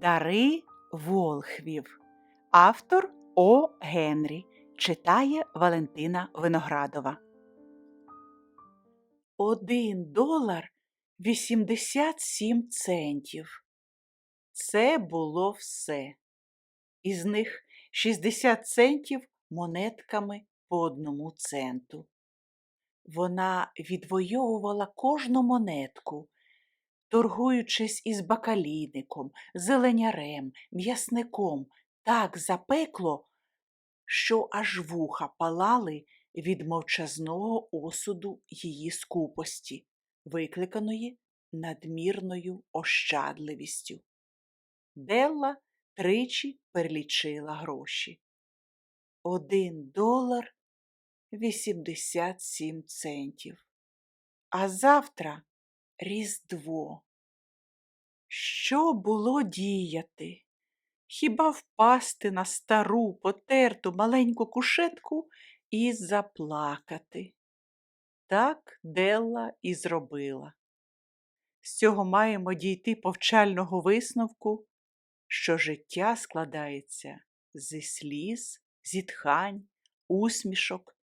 Дари Волхвів. Автор О. Генрі. Читає Валентина Виноградова. Один долар 87 центів. Це було все. Із них 60 центів монетками по одному центу. Вона відвоювала кожну монетку, торгуючись із бакалійником, зеленярем, м'ясником так запекло, що аж вуха палали від мовчазного осуду її скупості, викликаної надмірною ощадливістю. Делла тричі перелічила гроші. Один долар вісімдесят сім центів. А завтра Різдво. Що було діяти? Хіба впасти на стару, потерту маленьку кушетку і заплакати? Так Делла і зробила. З цього маємо дійти повчального висновку, що життя складається зі сліз, зітхань, усмішок,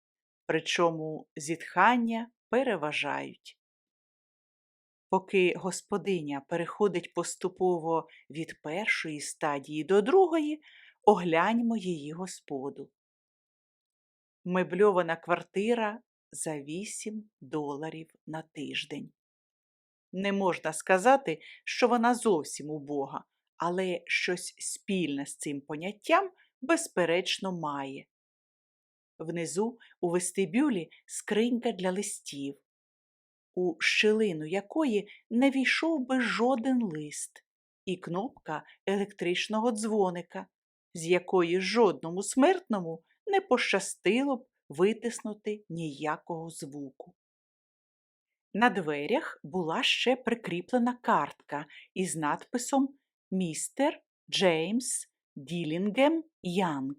причому зітхання переважають. Поки господиня переходить поступово від першої стадії до другої, огляньмо її господу. Мебльована квартира за 8 доларів на тиждень. Не можна сказати, що вона зовсім убога, але щось спільне з цим поняттям, безперечно, має. Внизу у вестибюлі скринька для листів, у щелину якої не війшов би жоден лист, і кнопка електричного дзвоника, з якої жодному смертному не пощастило б витиснути ніякого звуку. На дверях була ще прикріплена картка із надписом Містер Джеймс Ділінгем Янг.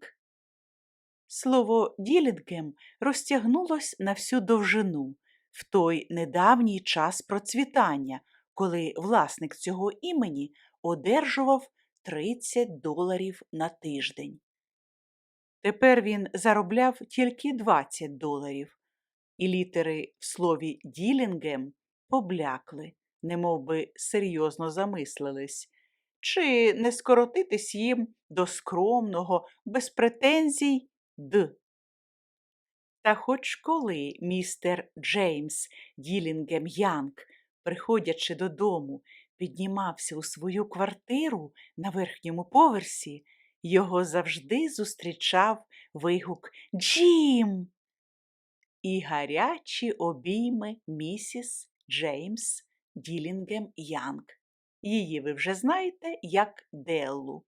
Слово Ділінгем розтягнулось на всю довжину в той недавній час процвітання, коли власник цього імені одержував 30 доларів на тиждень. Тепер він заробляв тільки 20 доларів, і літери в слові Ділінгем поблякли, немовби серйозно замислились, чи не скоротитись їм до скромного, без претензій Д. Та хоч коли містер Джеймс Ділінгем Янг, приходячи додому, піднімався у свою квартиру на верхньому поверсі, його завжди зустрічав вигук Джім і гарячі обійми місіс Джеймс Ділінгем Янг. Її ви вже знаєте як Деллу.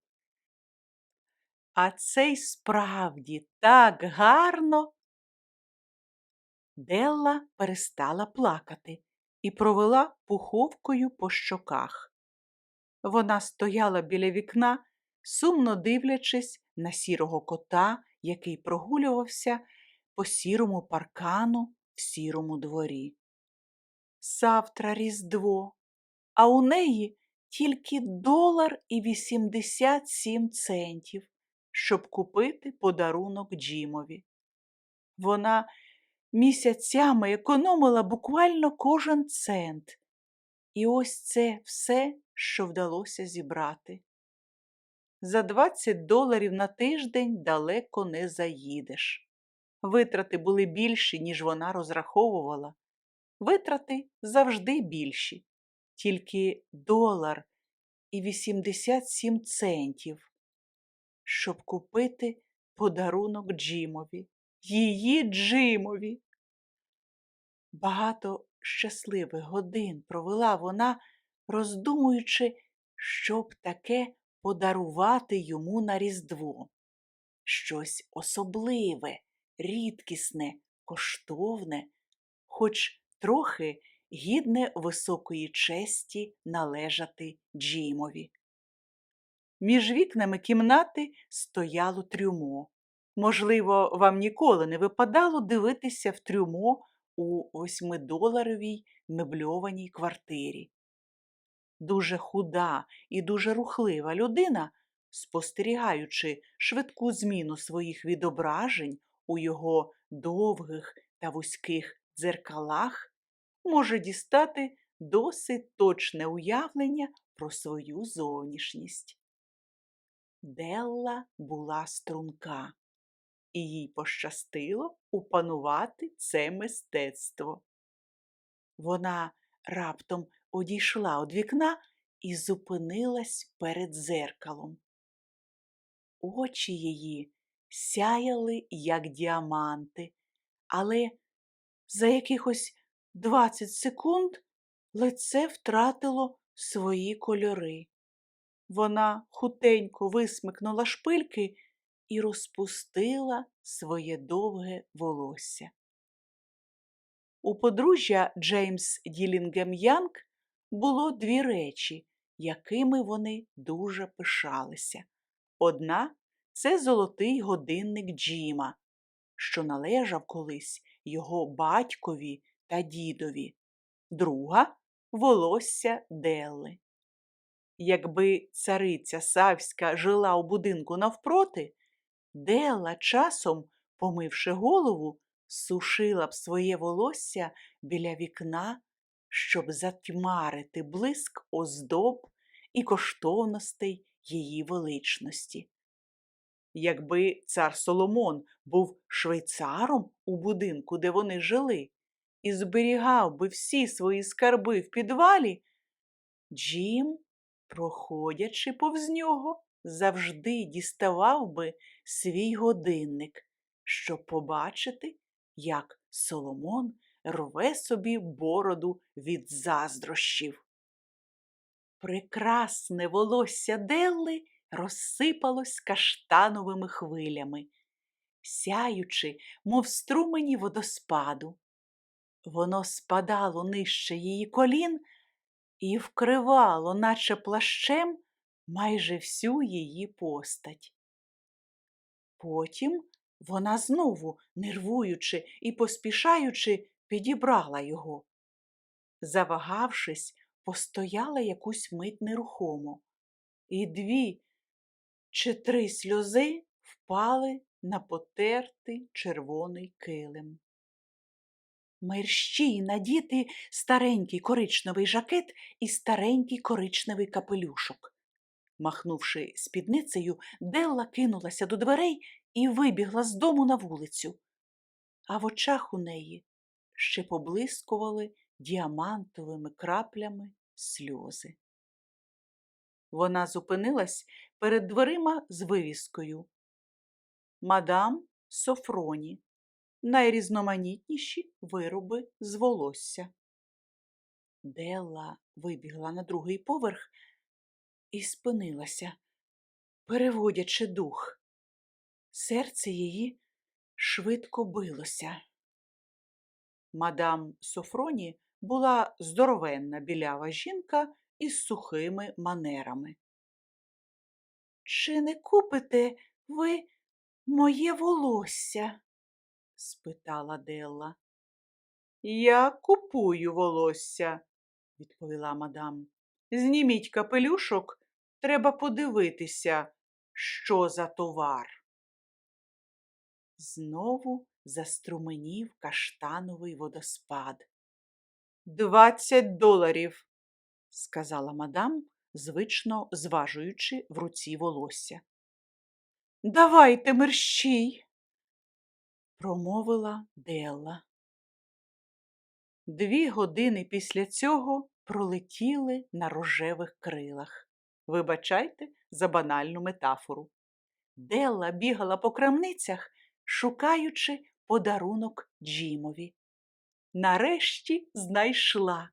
А це й справді так гарно. Делла перестала плакати і провела пуховкою по щоках. Вона стояла біля вікна, сумно дивлячись на сірого кота, який прогулювався по сірому паркану в сірому дворі. Завтра Різдво, а у неї тільки долар і вісімдесят сім центів, щоб купити подарунок Джімові. Вона місяцями економила буквально кожен цент. І ось це все, що вдалося зібрати. За 20 доларів на тиждень далеко не заїдеш. Витрати були більші, ніж вона розраховувала. Витрати завжди більші, тільки долар і 87 центів, щоб купити подарунок Джимові її Джимові. Багато щасливих годин провела вона, роздумуючи, щоб таке подарувати йому на Різдво. Щось особливе, рідкісне, коштовне, хоч трохи гідне високої честі належати Джимові. Між вікнами кімнати стояло трюмо. Можливо, вам ніколи не випадало дивитися в трюмо у восьмидоларовій мебльованій квартирі. дуже худа і дуже рухлива людина, спостерігаючи швидку зміну своїх відображень у його довгих та вузьких дзеркалах, може дістати досить точне уявлення про свою зовнішність. Делла була струнка, і їй пощастило упанувати це мистецтво. Вона раптом одійшла від вікна і зупинилась перед зеркалом. Очі її сяяли, як діаманти, але за якихось 20 секунд лице втратило свої кольори. Вона хутенько висмикнула шпильки і розпустила своє довге волосся. У подружжя Джеймс Ділінгем Янг було дві речі, якими вони дуже пишалися. Одна це золотий годинник Джима, що належав колись його батькові та дідові, друга волосся Делли. Якби цариця Савська жила у будинку навпроти, Делла часом, помивши голову, сушила б своє волосся біля вікна, щоб затьмарити блиск оздоб і коштовностей її величності. Якби цар Соломон був швейцаром у будинку, де вони жили, і зберігав би всі свої скарби в підвалі, Джим, проходячи повз нього, завжди діставав би свій годинник, щоб побачити, як Соломон рве собі бороду від заздрощів. Прекрасне волосся Делли розсипалось каштановими хвилями, сяючи, мов струмені водоспаду. Воно спадало нижче її колін і вкривало, наче плащем, майже всю її постать. Потім вона знову, нервуючи і поспішаючи, підібрала його. Завагавшись, постояла якусь мить нерухомо, і дві чи три сльози впали на потертий червоний килим. Мерщій надіти старенький коричневий жакет і старенький коричневий капелюшок. Махнувши спідницею, Делла кинулася до дверей і вибігла з дому на вулицю. А в очах у неї ще поблискували діамантовими краплями сльози. Вона зупинилась перед дверима з вивіскою. Мадам Софроні. Найрізноманітніші вироби з волосся. Делла вибігла на другий поверх і спинилася, переводячи дух. Серце її швидко билося. Мадам Софроні була здоровенна білява жінка із сухими манерами. Чи не купите ви моє волосся? спитала Делла. Я купую волосся, відповіла мадам. Зніміть капелюшок, треба подивитися, що за товар. Знову заструменів каштановий водоспад. Двадцять доларів, сказала мадам, звично зважуючи в руці волосся. Давайте мерщій, промовила Делла. Дві години після цього пролетіли на рожевих крилах. Вибачайте за банальну метафору. Делла бігала по крамницях, шукаючи подарунок Джімові. Нарешті знайшла.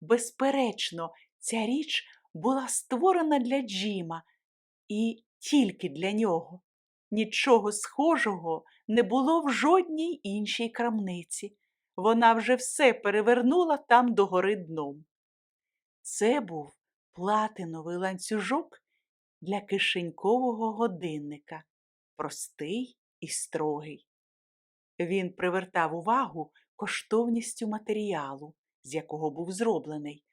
Безперечно, ця річ була створена для Джима і тільки для нього. Нічого схожого не було в жодній іншій крамниці. Вона вже все перевернула там догори дном. Це був платиновий ланцюжок для кишенькового годинника, простий і строгий. Він привертав увагу коштовністю матеріалу, з якого був зроблений.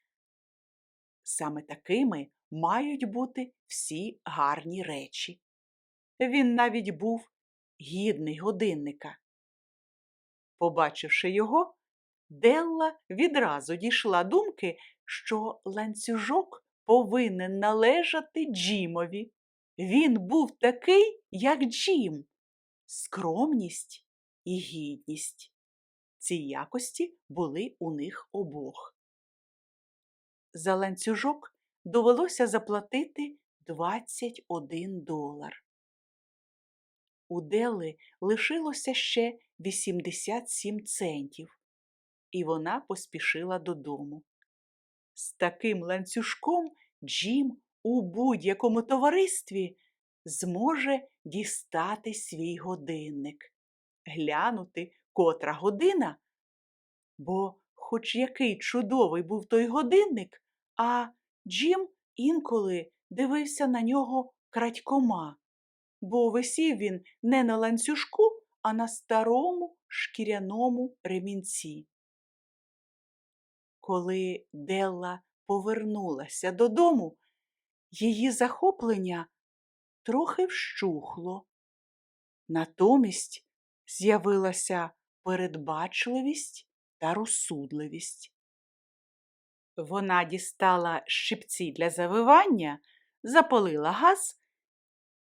Саме такими мають бути всі гарні речі. Він навіть був гідний годинника. Побачивши його, Делла відразу дійшла думки, що ланцюжок повинен належати Джімові. Він був такий, як Джім, скромність і гідність. Ці якості були у них обох. За ланцюжок довелося заплатити 21 долар. У Дели лишилося ще 87 центів, і вона поспішила додому. З таким ланцюжком Джим у будь-якому товаристві зможе дістати свій годинник, глянути, котра година, бо хоч який чудовий був той годинник, а Джим інколи дивився на нього крадькома, бо висів він не на ланцюжку, а на старому шкіряному ремінці. Коли Делла повернулася додому, її захоплення трохи вщухло. Натомість з'явилася передбачливість та розсудливість. Вона дістала щипці для завивання, запалила газ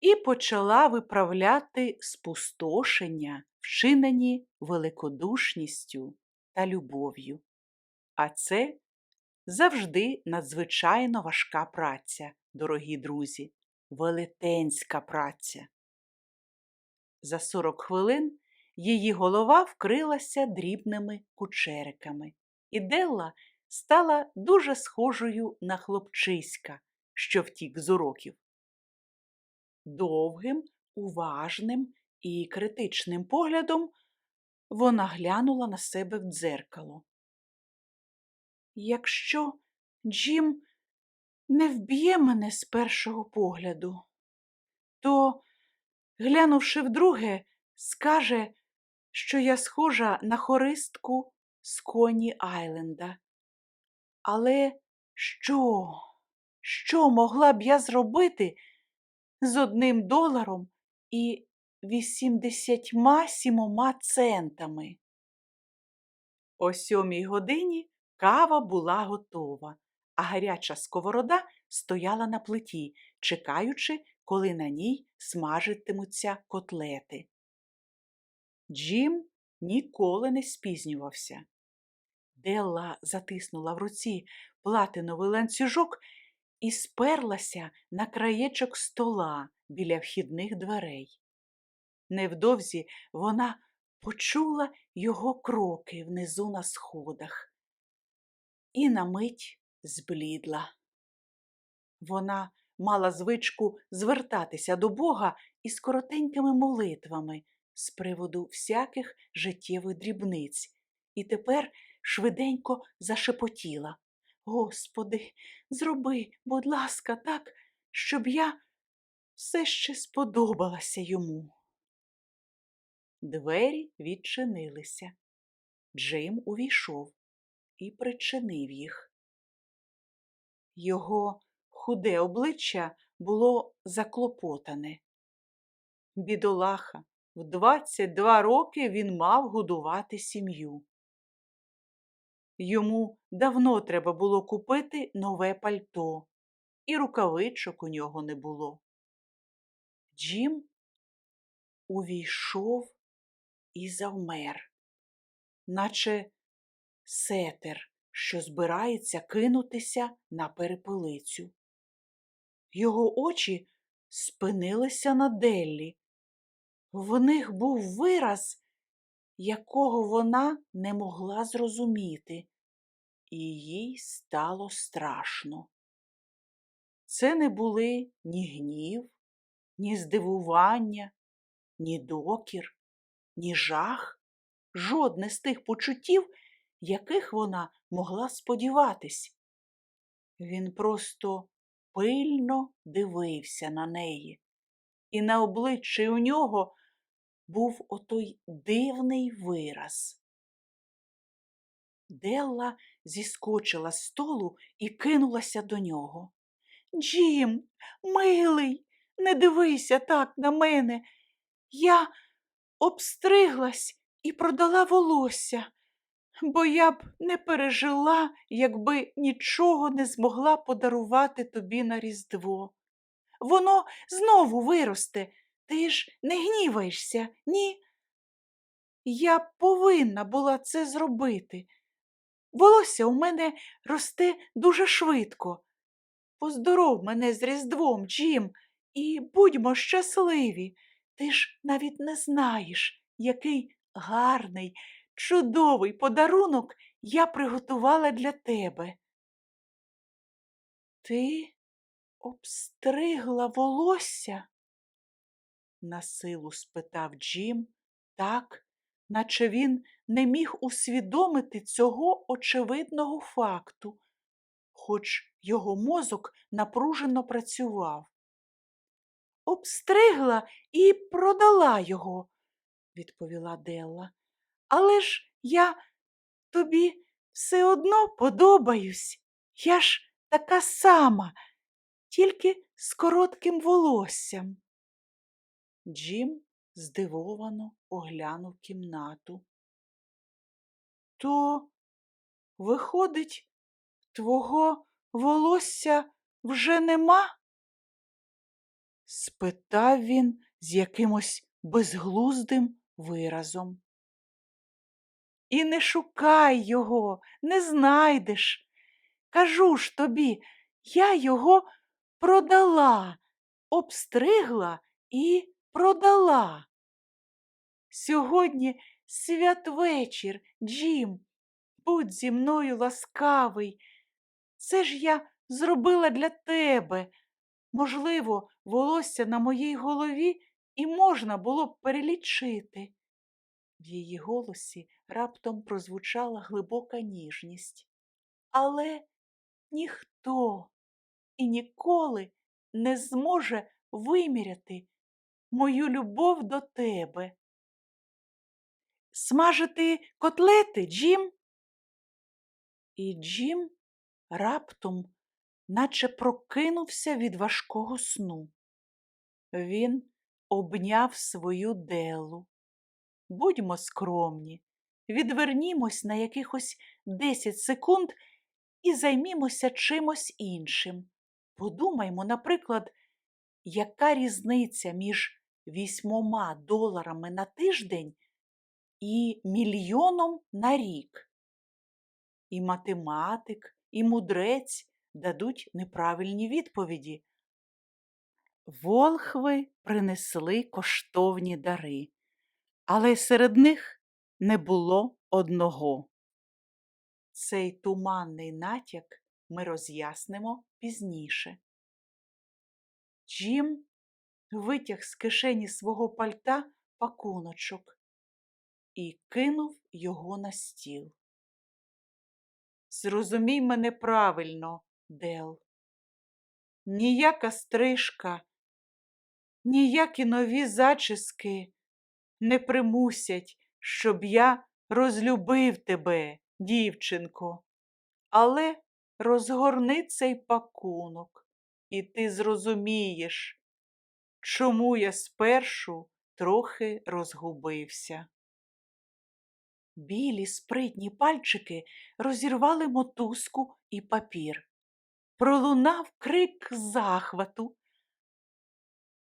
і почала виправляти спустошення, вчинені великодушністю та любов'ю. А це завжди надзвичайно важка праця, дорогі друзі, велетенська праця. За 40 хвилин її голова вкрилася дрібними кучериками, і Делла стала дуже схожою на хлопчиська, що втік з уроків. Довгим, уважним і критичним поглядом вона глянула на себе в дзеркало. Якщо Джим не вб'є мене з першого погляду, то, глянувши вдруге, скаже, що я схожа на хористку з Коні Айленда. Але що, що могла б я зробити з одним доларом і вісімдесятьма сімома центами? О сьомій годині кава була готова, а гаряча сковорода стояла на плиті, чекаючи, коли на ній смажитимуться котлети. Джим ніколи не спізнювався. Делла затиснула в руці платиновий ланцюжок і сперлася на краєчок стола біля вхідних дверей. Невдовзі вона почула його кроки внизу на сходах і на мить зблідла. Вона мала звичку звертатися до Бога із коротенькими молитвами з приводу всяких життєвих дрібниць, і тепер швиденько зашепотіла. Господи, зроби, будь ласка, так, щоб я все ще сподобалася йому. Двері відчинилися. Джим увійшов і причинив їх. Його худе обличчя було заклопотане. Бідолаха, в 22 роки він мав годувати сім'ю. Йому давно треба було купити нове пальто, і рукавичок у нього не було. Джим увійшов і завмер, наче сетер, що збирається кинутися на перепелицю. Його очі спинилися на Деллі. В них був вираз, якого вона не могла зрозуміти, і їй стало страшно. Це не були ні гнів, ні здивування, ні докір, ні жах, жодне з тих почуттів, яких вона могла сподіватись. Він просто пильно дивився на неї, і на обличчі у нього був отой дивний вираз. Делла зіскочила з столу і кинулася до нього. Джим, милий, не дивися так на мене. Я обстриглась і продала волосся, бо я б не пережила, якби нічого не змогла подарувати тобі на Різдво. Воно знову виросте, ти ж не гніваєшся, ні? Я повинна була це зробити. Волосся у мене росте дуже швидко. Поздоров мене з Різдвом, Джим, і будьмо щасливі. Ти ж навіть не знаєш, який гарний, чудовий подарунок я приготувала для тебе. Ти обстригла волосся? насилу спитав Джим, так, наче він не міг усвідомити цього очевидного факту, хоч його мозок напружено працював. Обстригла і продала його, відповіла Делла. Але ж я тобі все одно подобаюсь. Я ж така сама, тільки з коротким волоссям. Джим здивовано оглянув кімнату. То, виходить, твого волосся вже нема? спитав він з якимось безглуздим виразом. І не шукай його, не знайдеш. Кажу ж тобі, я його продала, обстригла і продала. Сьогодні святвечір, Джим, будь зі мною ласкавий. Це ж я зробила для тебе. Можливо, волосся на моїй голові і можна було б перелічити. В її голосі раптом прозвучала глибока ніжність. Але ніхто і ніколи не зможе виміряти мою любов до тебе. Смажити котлети, Джим? І Джим раптом наче прокинувся від важкого сну. Він обняв свою делу. Будьмо скромні, відвернімось на якихось десять секунд і займімося чимось іншим. Подумаймо, наприклад, яка різниця між вісьмома доларами на тиждень і мільйоном на рік? І математик, і мудрець дадуть неправильні відповіді. Волхви принесли коштовні дари, але серед них не було одного. Цей туманний натяк ми роз'яснимо пізніше. Джим витяг з кишені свого пальта пакуночок і кинув його на стіл. Зрозумій мене правильно, Дел. Ніяка стрижка, ніякі нові зачіски не примусять, щоб я розлюбив тебе, дівчинко. Але розгорни цей пакунок, і ти зрозумієш, чому я спершу трохи розгубився. Білі спритні пальчики розірвали мотузку і папір. Пролунав крик захвату,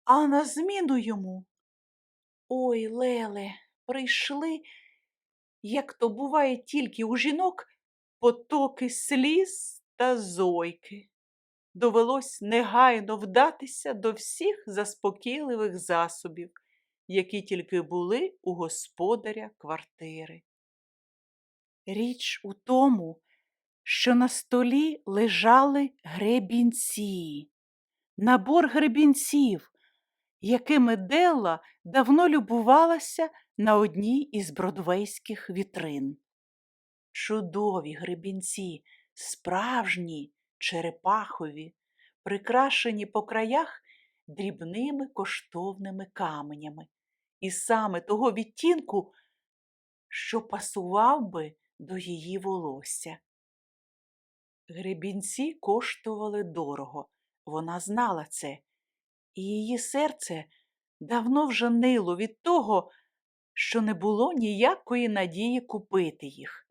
а на зміну йому Ой, Леле, прийшли, як то буває тільки у жінок, потоки сліз та зойки. Довелось негайно вдатися до всіх заспокійливих засобів, які тільки були у господаря квартири. Річ у тому, що на столі лежали гребінці, набор гребінців, якими Делла давно любувалася на одній із бродвейських вітрин. Чудові гребінці, справжні, черепахові, прикрашені по краях дрібними коштовними каменями, і саме того відтінку, що пасував би до її волосся. Гребінці коштували дорого, вона знала це, і її серце давно вже нило від того, що не було ніякої надії купити їх.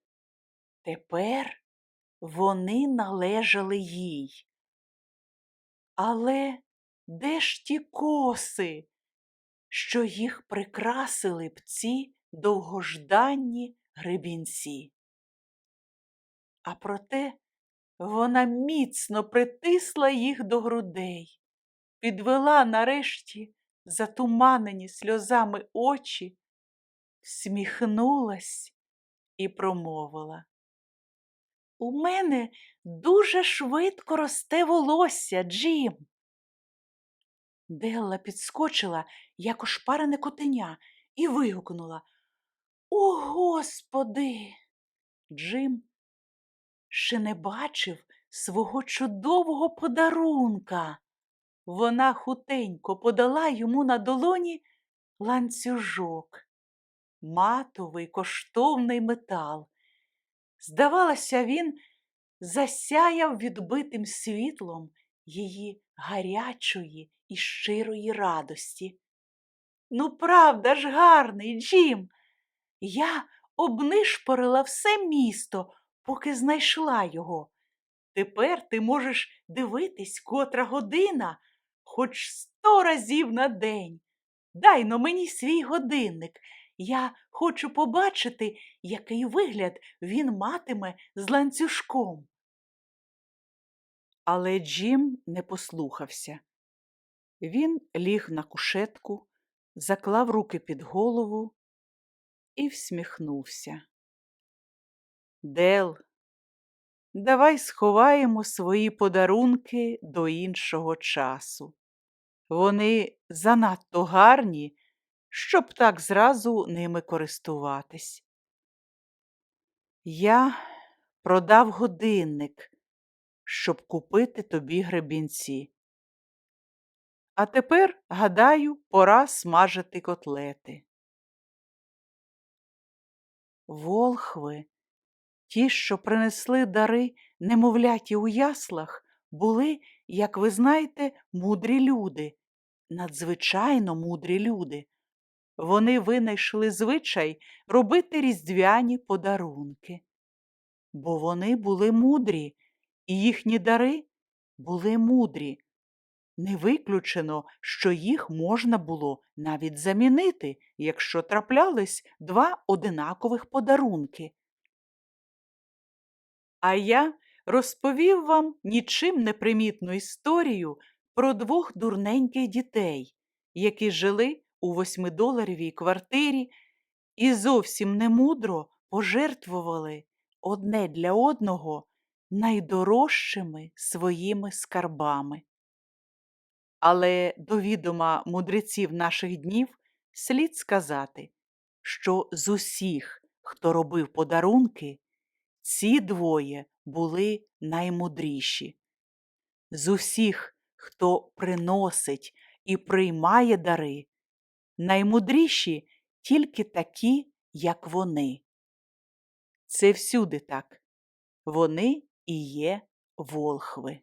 Тепер вони належали їй. Але де ж ті коси, що їх прикрасили б ці довгожданні гребінці? А проте вона міцно притисла їх до грудей, підвела нарешті затуманені сльозами очі, всміхнулась і промовила. У мене дуже швидко росте волосся, Джим. Делла підскочила, як ошпарене котеня, і вигукнула О, Господи! Джим ще не бачив свого чудового подарунка. Вона хутенько подала йому на долоні ланцюжок, матовий коштовний метал. Здавалося, він засяяв відбитим світлом її гарячої і щирої радості. Ну, правда ж, гарний, Джим. Я обнишпорила все місто, поки знайшла його. Тепер ти можеш дивитись котра година, хоч сто разів на день. Дай но мені свій годинник. Я хочу побачити, який вигляд він матиме з ланцюжком. Але Джим не послухався. Він ліг на кушетку, заклав руки під голову і всміхнувся. Дел, давай сховаємо свої подарунки до іншого часу. Вони занадто гарні, щоб так зразу ними користуватись. Я продав годинник, щоб купити тобі гребінці. А тепер, гадаю, пора смажити котлети. Волхви, ті, що принесли дари немовляті у яслах, були, як ви знаєте, мудрі люди, надзвичайно мудрі люди. Вони винайшли звичай робити різдвяні подарунки, бо вони були мудрі, і їхні дари були мудрі. Не виключено, що їх можна було навіть замінити, якщо траплялись два одинакових подарунки. А я розповів вам нічим не примітну історію про двох дурненьких дітей, які жили у восьмидоларовій квартирі і зовсім немудро пожертвували одне для одного найдорожчими своїми скарбами. Але до відома мудреців наших днів слід сказати, що з усіх, хто робив подарунки, ці двоє були наймудріші. З усіх, хто приносить і приймає дари, наймудріші тільки такі, як вони. Це всюди так. Вони і є волхви.